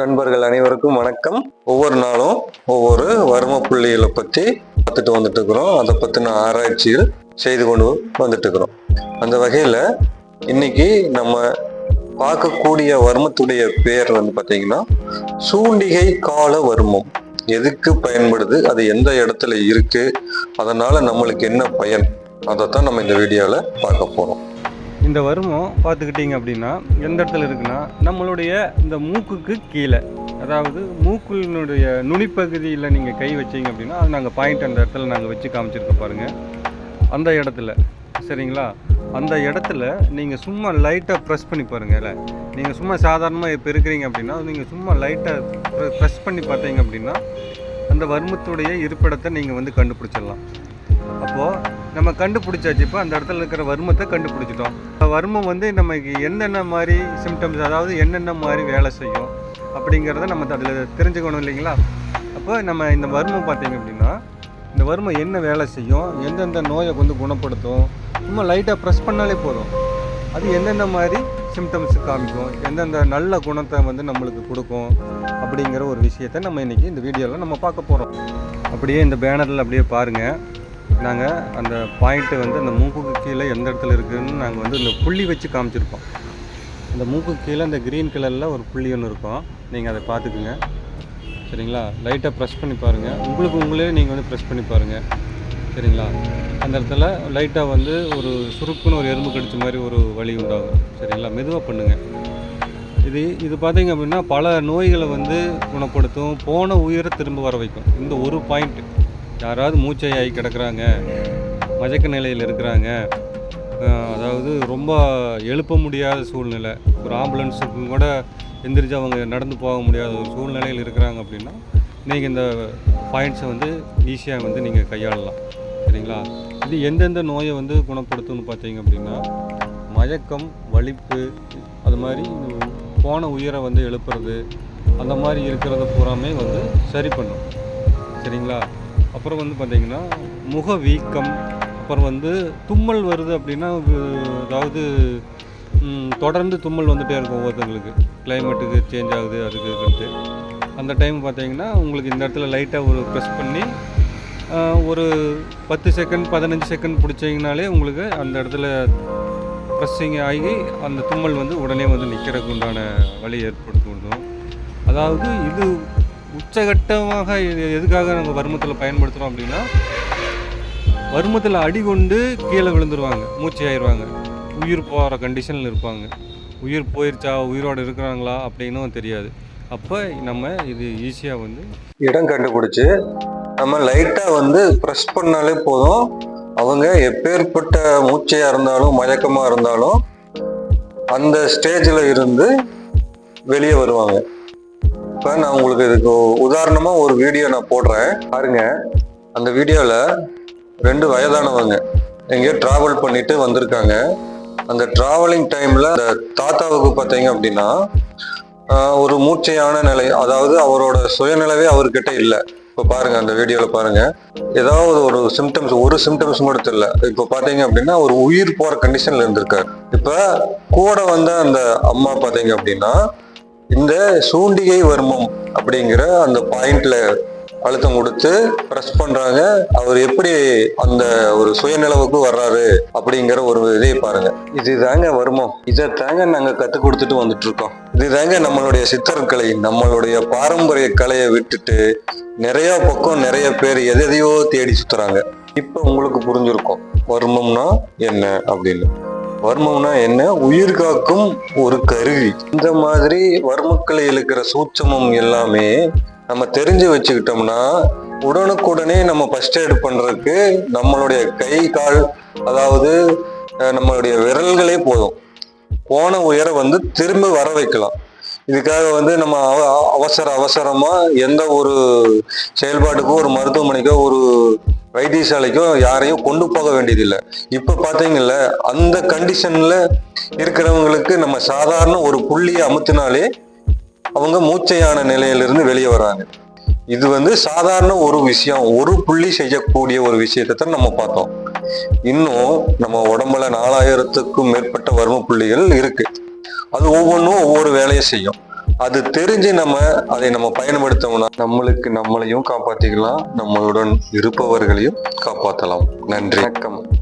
நண்பர்கள் அனைவருக்கும் வணக்கம். ஒவ்வொரு நாளும் ஒவ்வொரு வர்ம புள்ளிகளை பற்றி பார்த்துட்டு வந்துட்டு இருக்கிறோம் அதை பற்றின ஆராய்ச்சிகள் செய்து கொண்டு வந்துட்டு இருக்கிறோம் அந்த வகையில் இன்னைக்கு நம்ம பார்க்கக்கூடிய வர்மத்துடைய பேர் வந்து பார்த்தீங்கன்னா சூண்டிகை கால வர்மம். எதுக்கு பயன்படுது? அது எந்த இடத்துல இருக்கு? அதனால நம்மளுக்கு என்ன பயன்? அதைத்தான் நம்ம இந்த வீடியோவில் பார்க்க போகிறோம் இந்த வருமம் பார்த்துக்கிட்டிங்க அப்படின்னா எந்த இடத்துல இருக்குன்னா நம்மளுடைய இந்த மூக்குக்கு கீழே. அதாவது மூக்கினுடைய நுனிப்பகுதியில் நீங்கள் கை வச்சீங்க அப்படின்னா அது நாங்கள் பாயிண்ட் அந்த இடத்துல நாங்கள் வச்சு காமிச்சிருக்க பாருங்கள் அந்த இடத்துல. சரிங்களா? அந்த இடத்துல நீங்கள் சும்மா லைட்டாக ப்ரெஸ் பண்ணி பாருங்கல்ல நீங்கள் சும்மா சாதாரணமாக இப்போ இருக்கிறீங்க அப்படின்னா நீங்கள் சும்மா லைட்டாக ப்ரெஸ் பண்ணி பார்த்தீங்க அப்படின்னா அந்த வர்மத்துடைய இருப்பிடத்தை நீங்கள் வந்து கண்டுபிடிச்சிடலாம். அப்போது நம்ம கண்டுபிடிச்சாச்சு. இப்போ அந்த இடத்துல இருக்கிற வர்மத்தை கண்டுபிடிச்சிட்டோம். வர்மம் வந்து நமக்கு என்னென்ன மாதிரி சிம்டம்ஸ் அதாவது என்னென்ன மாதிரி வேலை செய்யும் அப்படிங்கிறத நம்ம அதில் தெரிஞ்சுக்கணும் இல்லைங்களா? அப்போ நம்ம இந்த வர்மம் பார்த்தீங்க அப்படின்னா இந்த வர்மம் என்ன வேலை செய்யும் எந்தெந்த நோயை வந்து குணப்படுத்தும் சும்மா லைட்டாக ப்ரெஸ் பண்ணாலே போதும். அது எந்தெந்த மாதிரி சிம்டம்ஸ் காமிக்கும் எந்தெந்த நல்ல குணத்தை வந்து நம்மளுக்கு கொடுக்கும் அப்படிங்கிற ஒரு விஷயத்தை நம்ம இன்றைக்கி இந்த வீடியோவில் நம்ம பார்க்க போகிறோம் அப்படியே இந்த பேனரில் அப்படியே பாருங்கள் நாங்கள் அந்த பாயிண்ட்டு வந்து அந்த மூக்குக்கு கீழே எந்த இடத்துல இருக்குதுன்னு நாங்கள் வந்து இந்த புள்ளி வச்சு காமிச்சிருப்போம் அந்த மூக்குக்கு கீழே அந்த க்ரீன் கலரில் ஒரு புள்ளி ஒன்று இருக்கும். நீங்கள் அதை பார்த்துக்குங்க. சரிங்களா? லைட்டாக ப்ரெஸ் பண்ணி பாருங்கள் உங்களுக்கு உங்களே நீங்கள் வந்து ப்ரெஸ் பண்ணி பாருங்கள் சரிங்களா? அந்த இடத்துல லைட்டாக வந்து ஒரு சுருக்குன்னு ஒரு எறும்பு கடிச்ச மாதிரி ஒரு வலி உண்டாகும். சரிங்களா? மெதுவாக பண்ணுங்கள் இது இது பார்த்தீங்க அப்படின்னா பல நோய்களை வந்து குணப்படுத்தும் போன உயிரை திரும்ப வர வைக்கும். இந்த ஒரு பாயிண்ட்டு யாராவது மூச்சை ஆகி கிடக்குறாங்க மயக்க நிலையில் இருக்கிறாங்க அதாவது ரொம்ப எழுப்ப முடியாத சூழ்நிலை. ஒரு ஆம்புலன்ஸுக்கு கூட எந்திரிச்சு அவங்க நடந்து போக முடியாத ஒரு சூழ்நிலையில் இருக்கிறாங்க அப்படின்னா நீங்கள் இந்த பாயிண்ட்ஸை வந்து ஈஸியாக வந்து நீங்கள் கையாளலாம். சரிங்களா? இது எந்தெந்த நோயை வந்து குணப்படுத்தும்னு பார்த்தீங்க அப்படின்னா மயக்கம் வலிப்பு அது மாதிரி போன உயிரை வந்து எழுப்புறது அந்த மாதிரி இருக்கிறத பூராமே வந்து சரி பண்ணும். சரிங்களா? அப்புறம் வந்து பார்த்தீங்கன்னா முக வீக்கம் அப்புறம் வந்து தும்மல் வருது அப்படின்னா அதாவது தொடர்ந்து தும்மல் வந்துகிட்டே இருக்கும் ஒவ்வொருத்தங்களுக்கு. கிளைமேட்டுக்கு சேஞ்ச் ஆகுது அதுக்கு இருக்குன்ட்டு அந்த டைம் பார்த்தீங்கன்னா உங்களுக்கு இந்த இடத்துல லைட்டாக ஒரு ப்ரெஸ் பண்ணி ஒரு பத்து செகண்ட் பதினஞ்சு செகண்ட் பிடிச்சிங்கனாலே உங்களுக்கு அந்த இடத்துல ப்ரெஸ்ஸிங் ஆகி அந்த தும்மல் வந்து உடனே வந்து நிற்கிறதுக்கு உண்டான வழி ஏற்படுத்தி விடும் அதாவது இது உச்சகட்டமாக இது எதுக்காக நம்ம வர்மத்தில் பயன்படுத்துகிறோம் அப்படின்னா வர்மத்தில் அடி கொண்டு கீழே விழுந்துருவாங்க மூச்சு ஆயிடுவாங்க. உயிர் போகிற கண்டிஷனில் இருப்பாங்க. உயிர் போயிருச்சா உயிரோடு இருக்கிறாங்களா அப்படின்னும் தெரியாது. அப்போ நம்ம இது ஈஸியாக வந்து இடம் கண்டுபிடிச்சி நம்ம லைட்டாக வந்து ப்ரெஸ் பண்ணாலே போதும். அவங்க எப்பேற்பட்ட மூச்சையாக இருந்தாலும் மயக்கமாக இருந்தாலும் அந்த ஸ்டேஜில் இருந்து வெளியே வருவாங்க. இப்போ நான் உங்களுக்கு இதுக்கு உதாரணமாக ஒரு வீடியோ நான் போடுறேன். பாருங்க. அந்த வீடியோவில் ரெண்டு வயதானவங்க எங்கேயோ ட்ராவல் பண்ணிட்டு வந்திருக்காங்க. அந்த டிராவலிங் டைமில் அந்த தாத்தாவுக்கு பார்த்தீங்க அப்படின்னா ஒரு மூச்சையான நிலை. அதாவது அவரோட சுயநிலவே அவர்கிட்ட இல்லை. இப்போ பாருங்க அந்த வீடியோவில் பாருங்க. ஏதாவது ஒரு சிம்டம்ஸ் ஒரு சிம்டம்ஸ் கூட இல்லை. இப்போ பார்த்தீங்க அப்படின்னா ஒரு உயிர் போற கண்டிஷன்ல இருந்திருக்காரு. இப்போ கூட வந்த அந்த அம்மா பார்த்தீங்க அப்படின்னா இந்த சூண்டிகை வர்மம் அப்படிங்கிற அந்த பாயிண்ட்ல அழுத்தம் கொடுத்து ப்ரெஸ் பண்றாங்க. அவர் எப்படி அந்த ஒரு சுயநிலவுக்கு வர்றாரு அப்படிங்கிற ஒரு இதை பாருங்க. இதுதாங்க வருமம். இதை தாங்க நாங்க கத்து கொடுத்துட்டு வந்துட்டு இருக்கோம் இதுதாங்க நம்மளுடைய சித்தர் கலை நம்மளுடைய பாரம்பரிய கலையை விட்டுட்டு நிறைய பக்கம் நிறைய பேர் எதையோ தேடி சுத்துறாங்க. இப்ப உங்களுக்கு புரிஞ்சிருக்கும். வருமம்னா என்ன அப்படின்னு. வர்மம்னா என்ன? உயிர் காக்கும் ஒரு கருவி. இந்த மாதிரி வர்மக்களை இழுக்கிற சூட்சமம் எல்லாமே நம்ம தெரிஞ்சு வச்சுக்கிட்டோம்னா உடனுக்குடனே நம்ம ஃபர்ஸ்ட் எய்ட் பண்றதுக்கு நம்மளுடைய கை கால் அதாவது நம்மளுடைய விரல்களே போதும். போன உயர வந்து திரும்ப வர வைக்கலாம். இதுக்காக வந்து நம்ம அவ- அவசர அவசரமா எந்த ஒரு செயல்பாட்டுக்கோ ஒரு மருத்துவமனைக்கோ ஒரு வைத்தியசாலைக்கும் யாரையும் கொண்டு போக வேண்டியதில்லை. இப்போ பாத்தீங்கல்ல அந்த கண்டிஷனில் இருக்கிறவங்களுக்கு நம்ம சாதாரண ஒரு புள்ளியை அமுத்தினாலே அவங்க மூச்சையான நிலையிலிருந்து வெளியே வராங்க இது வந்து சாதாரண ஒரு விஷயம் ஒரு புள்ளி செய்யக்கூடிய ஒரு விஷயத்தை தான் நம்ம பார்த்தோம். இன்னும் நம்ம உடம்புல நாலாயிரத்துக்கும் மேற்பட்ட வறுமை புள்ளிகள் இருக்கு. அது ஒவ்வொன்றும் ஒவ்வொரு வேலையை செய்யும். அது தெரிஞ்சு நம்ம அதை நம்ம பயன்படுத்தோம்னா நம்மளுக்கு நம்மளையும் காப்பாத்திக்கலாம் நம்மளுடன் இருப்பவர்களையும் காப்பாற்றலாம் நன்றி. வணக்கம்.